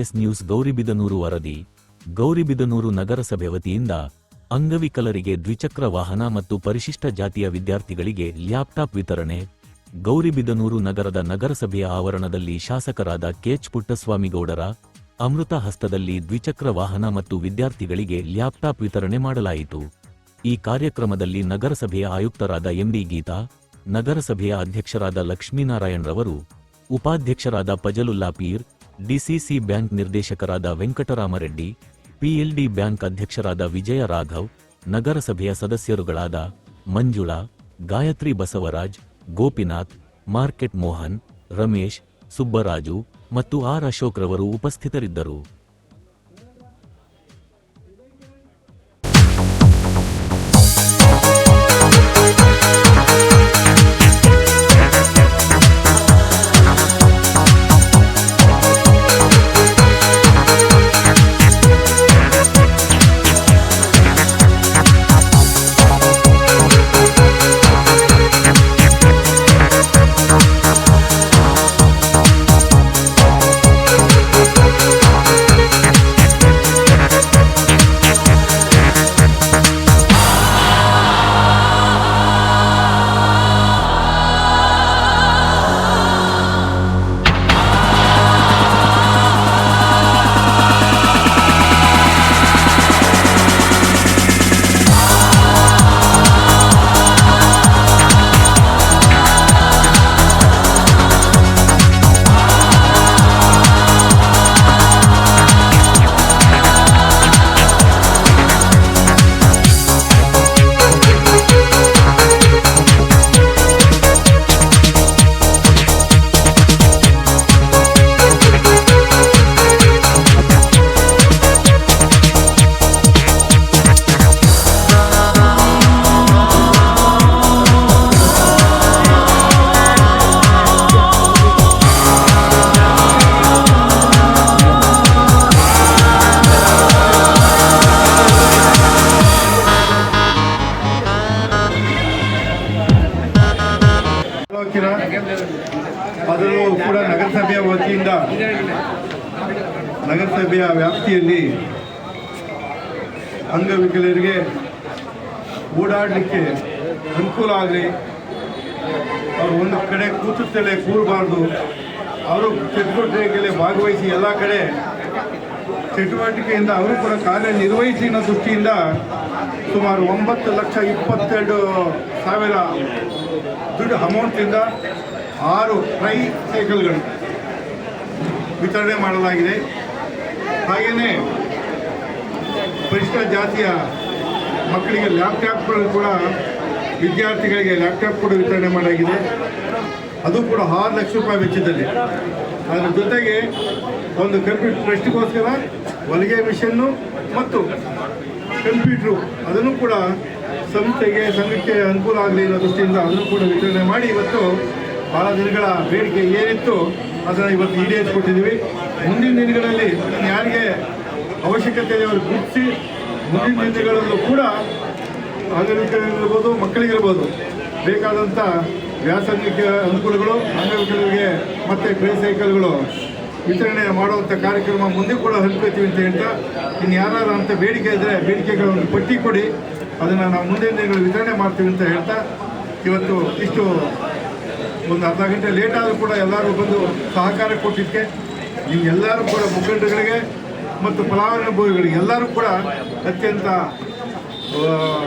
S news Gauribidanur ವರದಿ, ಗೌರಿಬಿದನೂರು ನಗರಸಭೆ ವತಿಯಿಂದ ಅಂಗವಿಕಲರಿಗೆ ದ್ವಿಚಕ್ರ ವಾಹನ ಮತ್ತು ಪರಿಶಿಷ್ಟ ಜಾತಿಯ ವಿದ್ಯಾರ್ಥಿಗಳಿಗೆ ಲ್ಯಾಪ್ಟಾಪ್ ವಿತರಣೆ, ಗೌರಿಬಿದನೂರು ನಗರದ ನಗರಸಭೆಯ ಆವರಣದಲ್ಲಿ ಶಾಸಕರಾದ ಕೆಎಚ್ ಪುಟ್ಟಸ್ವಾಮಿಗೌಡರ ಅಮೃತ ಹಸ್ತದಲ್ಲಿ ದ್ವಿಚಕ್ರ ವಾಹನ ಮತ್ತು ವಿದ್ಯಾರ್ಥಿಗಳಿಗೆ ಲ್ಯಾಪ್ಟಾಪ್ ವಿತರಣೆ ಮಾಡಲಾಯಿತು. ಈ ಕಾರ್ಯಕ್ರಮದಲ್ಲಿ ನಗರಸಭೆಯ ಆಯುಕ್ತರಾದ ಎಂಡಿ ಗೀತಾ, ನಗರಸಭೆಯ ಅಧ್ಯಕ್ಷರಾದ ಲಕ್ಷ್ಮೀನಾರಾಯಣ್ ರವರು ಉಪಾಧ್ಯಕ್ಷರಾದ ಪಜಲುಲ್ಲಾ ಪೀರ್ ಡಿಸಿಸಿ ಬ್ಯಾಂಕ್ ನಿರ್ದೇಶಕರಾದ ವೆಂಕಟರಾಮರೆಡ್ಡಿ ಪಿಎಲ್ಡಿ ಬ್ಯಾಂಕ್ ಅಧ್ಯಕ್ಷರಾದ ವಿಜಯ ರಾಘವ್, ನಗರಸಭೆಯ ಸದಸ್ಯರುಗಳಾದ ಮಂಜುಳಾ, ಗಾಯತ್ರಿ ಬಸವರಾಜ್, ಗೋಪಿನಾಥ್, ಮಾರ್ಕೆಟ್ ಮೋಹನ್, ರಮೇಶ್, ಸುಬ್ಬರಾಜು ಮತ್ತು ಆರ್ ಅಶೋಕ್ರವರು ಉಪಸ್ಥಿತರಿದ್ದರು. ನಗರಸಭೆಯ ವತಿಯಿಂದ ನಗರಸಭೆಯ ವ್ಯಾಪ್ತಿಯಲ್ಲಿ ಅಂಗವಿಕಲರಿಗೆ ಓಡಾಡಲಿಕ್ಕೆ ಅನುಕೂಲ ಆಗಲಿ, ಅವರು ಒಂದು ಕಡೆ ಕೂತುತ್ತಲೇ ಕೂರಬಾರ್ದು. ಅವರು ಚಟುವಟಿಕೆಯಲ್ಲಿ ಭಾಗವಹಿಸಿ ಎಲ್ಲ ಕಡೆ ಚಟುವಟಿಕೆಯಿಂದ ಅವರು ಕೂಡ ಕಾರ್ಯನಿರ್ವಹಿಸಿ ಅನ್ನೋ ದೃಷ್ಟಿಯಿಂದ ಸುಮಾರು ಒಂಬತ್ತು ಲಕ್ಷ ಇಪ್ಪತ್ತೆರಡು ಸಾವಿರ ದುಡ್ಡು ಅಮೌಂಟಿಂದ ಆರು ಟ್ರೈ ಸೈಕಲ್ಗಳು. ವಿತರಣೆ ಮಾಡಲಾಗಿದೆ. ಹಾಗೆಯೇ ಪರಿಷ್ಠ ಜಾತಿಯ ಮಕ್ಕಳಿಗೆ ಲ್ಯಾಪ್ಟಾಪ್ಗಳು ಕೂಡ ವಿದ್ಯಾರ್ಥಿಗಳಿಗೆ ಲ್ಯಾಪ್ಟಾಪ್ ಕೂಡ ವಿತರಣೆ ಮಾಡಲಾಗಿದೆ. ಅದು ಕೂಡ ಆರು ಲಕ್ಷ ರೂಪಾಯಿ ವೆಚ್ಚದಲ್ಲಿ. ಅದರ ಜೊತೆಗೆ ಒಂದು ಕಂಪ್ಯೂಟರ್ ಟ್ರಸ್ಟ್ಗೋಸ್ಕರ ಹೊಲಿಗೆ ಮಿಷನ್ನು ಮತ್ತು ಕಂಪ್ಯೂಟ್ರು ಅದನ್ನು ಕೂಡ ಸಂಸ್ಥೆಗೆ ಸಂಘಕ್ಕೆ ಅನುಕೂಲ ಆಗಲಿ ಅನ್ನೋ ದೃಷ್ಟಿಯಿಂದ ಅದನ್ನು ಕೂಡ ವಿತರಣೆ ಮಾಡಿ ಇವತ್ತು ಭಾಳ ದಿನಗಳ ಬೇಡಿಕೆ ಏನಿತ್ತು, ಅದನ್ನು ಇವತ್ತು ಈಡೇರಿಸಿಕೊಟ್ಟಿದ್ದೀವಿ. ಮುಂದಿನ ದಿನಗಳಲ್ಲಿ ಯಾರಿಗೆ ಅವಶ್ಯಕತೆ ಅವರು ಗುರುತಿಸಿ, ಮುಂದಿನ ದಿನಗಳಲ್ಲೂ ಕೂಡ ಅಂಗವಿಕಲರಿರ್ಬೋದು ಮಕ್ಕಳಿಗಿರ್ಬೋದು ಬೇಕಾದಂಥ ವ್ಯಾಸಂಗಿಕ ಅನುಕೂಲಗಳು, ಅಂಗವಿಕಲರಿಗೆ ಮತ್ತು ಟ್ರೈ ಸೈಕಲ್ಗಳು ವಿತರಣೆ ಮಾಡುವಂಥ ಕಾರ್ಯಕ್ರಮ ಮುಂದೆ ಕೂಡ ಹಂಚ್ಕೋತೀವಿ ಅಂತ ಹೇಳ್ತಾ, ಇನ್ನು ಯಾರು ಅಂತ ಬೇಡಿಕೆ ಇದ್ದರೆ ಬೇಡಿಕೆಗಳ ಒಂದು ಪಟ್ಟಿ ಕೊಡಿ ಅದನ್ನು ನಾವು ಮುಂದಿನ ದಿನಗಳು ವಿತರಣೆ ಮಾಡ್ತೀವಿ ಅಂತ ಹೇಳ್ತಾ, ಇವತ್ತು ಇಷ್ಟು ಒಂದು ಅರ್ಧ ಗಂಟೆ ಲೇಟ್ ಆದರೂ ಕೂಡ ಎಲ್ಲರೂ ಬಂದು ಸಹಕಾರ ಕೊಟ್ಟಿದ್ದಕ್ಕೆ ಎಲ್ಲರೂ ಕೂಡ ಮುಖಂಡಗಳಿಗೆ ಮತ್ತು ಫಲಾನುಭವಿಗಳಿಗೆ ಎಲ್ಲರೂ ಕೂಡ ಅತ್ಯಂತ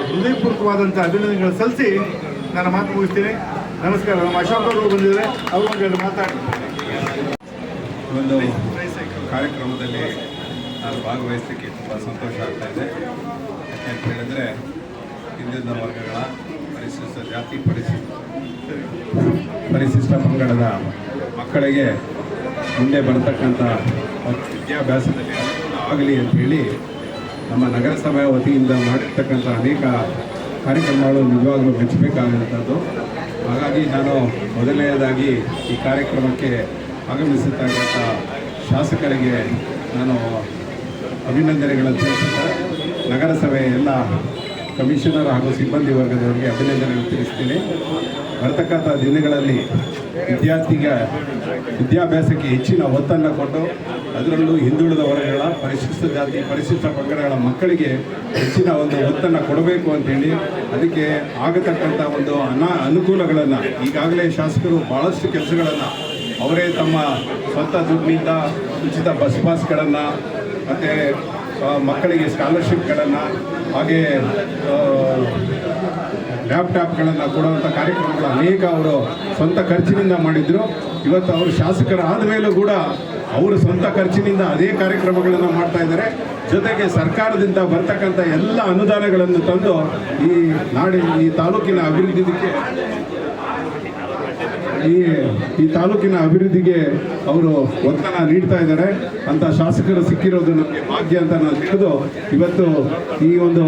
ಹೃದಯಪೂರ್ವಕವಾದಂಥ ಅಭಿನಂದನೆಗಳು ಸಲ್ಲಿಸಿ ನಾನು ಮಾತು ಮುಗಿಸ್ತೀನಿ. ನಮಸ್ಕಾರ. ನಮ್ಮ ಅಶೋಕ್ ಅವರು ಬಂದಿದ್ದಾರೆ. ಅವರು ಒಂದು ಮಾತಾಡಿ. ಒಂದು ಕಾರ್ಯಕ್ರಮದಲ್ಲಿ ನಾನು ಭಾಗವಹಿಸಲಿಕ್ಕೆ ತುಂಬ ಸಂತೋಷ ಆಗ್ತಾ ಇದೆ. ಯಾಕೆಂತ ಹೇಳಿದ್ರೆ ಹಿಂದಿನ ವರ್ಗಗಳ ಪರಿಶಿಷ್ಟ ಜಾತಿ ಪರಿಶಿಷ್ಟ. ಪರಿಶಿಷ್ಟ ಪಂಗಡದ ಮಕ್ಕಳಿಗೆ ಮುಂದೆ ಬರತಕ್ಕಂಥ ವಿದ್ಯಾಭ್ಯಾಸದಲ್ಲಿ ಅನುಕೂಲ ಆಗಲಿ ಅಂತ ಹೇಳಿ ನಮ್ಮ ನಗರಸಭೆಯ ವತಿಯಿಂದ ಮಾಡಿರ್ತಕ್ಕಂಥ ಅನೇಕ ಕಾರ್ಯಕ್ರಮಗಳು ನಿಜವಾಗಲೂ ಮೆಚ್ಚಬೇಕಾಗಿರುವಂಥದ್ದು ಹಾಗಾಗಿ ನಾನು ಮೊದಲನೆಯದಾಗಿ ಈ ಕಾರ್ಯಕ್ರಮಕ್ಕೆ ಆಗಮಿಸಿರ್ತಕ್ಕಂಥ ಶಾಸಕರಿಗೆ ನಾನು ಅಭಿನಂದನೆಗಳನ್ನು ತಿಳಿಸುತ್ತಾ ನಗರಸಭೆಯ ಎಲ್ಲ ಕಮಿಷನರ್ ಹಾಗೂ ಸಿಬ್ಬಂದಿ ವರ್ಗದವರಿಗೆ ಅಭಿನಂದನೆ ತಿಳಿಸ್ತೀನಿ. ಬರ್ತಕ್ಕಂಥ ದಿನಗಳಲ್ಲಿ ವಿದ್ಯಾರ್ಥಿಗ ವಿದ್ಯಾಭ್ಯಾಸಕ್ಕೆ ಹೆಚ್ಚಿನ ಒತ್ತನ್ನು ಕೊಟ್ಟು, ಅದರಲ್ಲೂ ಹಿಂದುಳಿದ ವರ್ಗಗಳ ಪರಿಶಿಷ್ಟ ಜಾತಿ, ಪರಿಶಿಷ್ಟ ಪಂಗಡಗಳ ಮಕ್ಕಳಿಗೆ ಹೆಚ್ಚಿನ ಒಂದು ಒತ್ತನ್ನು ಕೊಡಬೇಕು ಅಂತೇಳಿ ಅದಕ್ಕೆ ಆಗತಕ್ಕಂಥ ಒಂದು ಅನಾ ಅನುಕೂಲಗಳನ್ನು ಈಗಾಗಲೇ ಶಾಸಕರು ಭಾಳಷ್ಟು ಕೆಲಸಗಳನ್ನು ಅವರೇ ತಮ್ಮ ಸ್ವಂತ ದುಡ್ಡಿನಿಂದ ಉಚಿತ ಬಸ್ ಪಾಸ್ಗಳನ್ನು, ಮತ್ತು ಮಕ್ಕಳಿಗೆ ಸ್ಕಾಲರ್ಶಿಪ್ಗಳನ್ನು ಹಾಗೆ ಲ್ಯಾಪ್ಟಾಪ್ಗಳನ್ನು ಕೊಡುವಂಥ ಕಾರ್ಯಕ್ರಮಗಳು ಅನೇಕ ಅವರು ಸ್ವಂತ ಖರ್ಚಿನಿಂದ ಮಾಡಿದ್ರು. ಇವತ್ತು ಅವರು ಶಾಸಕರಾದ ಮೇಲೂ ಕೂಡ ಅವರು ಸ್ವಂತ ಖರ್ಚಿನಿಂದ ಅದೇ ಕಾರ್ಯಕ್ರಮಗಳನ್ನು ಮಾಡ್ತಾ ಇದ್ದಾರೆ. ಜೊತೆಗೆ ಸರ್ಕಾರದಿಂದ ಬರ್ತಕ್ಕಂಥ ಎಲ್ಲ ಅನುದಾನಗಳನ್ನು ತಂದು ಈ ನಾಡಿನ, ಈ ತಾಲೂಕಿನ ಅಭಿವೃದ್ಧಿಗೆ ಈ ಈ ತಾಲೂಕಿನ ಅಭಿವೃದ್ಧಿಗೆ ಅವರು ಒತ್ತನ ನೀಡ್ತಾ ಇದ್ದಾರೆ. ಅಂತ ಶಾಸಕರು ಸಿಕ್ಕಿರೋದು ನಮಗೆ ಭಾಗ್ಯ ಅಂತ ನಾನು ತಿಳಿದು ಇವತ್ತು ಈ ಒಂದು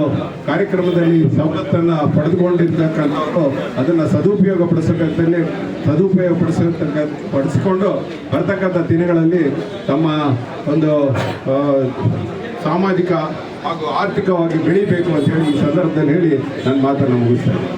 ಕಾರ್ಯಕ್ರಮದಲ್ಲಿ ಸವಲತ್ತನ್ನು ಪಡೆದುಕೊಂಡಿರ್ತಕ್ಕಂಥವ್ರು ಅದನ್ನು ಸದುಪಯೋಗ ಪಡಿಸಬೇಕಂತಲೇ ಸದುಪಯೋಗ ಪಡಿಸತಕ್ಕ ಪಡಿಸಿಕೊಂಡು ಬರ್ತಕ್ಕಂಥ ದಿನಗಳಲ್ಲಿ ತಮ್ಮ ಒಂದು ಸಾಮಾಜಿಕ ಹಾಗೂ ಆರ್ಥಿಕವಾಗಿ ಬೆಳಿಬೇಕು ಅಂತ ಹೇಳಿ ಈ ಸಂದರ್ಭದಲ್ಲಿ ಹೇಳಿ ನನ್ನ ಮಾತನ್ನು ಮುಗಿಸ್ತೇನೆ.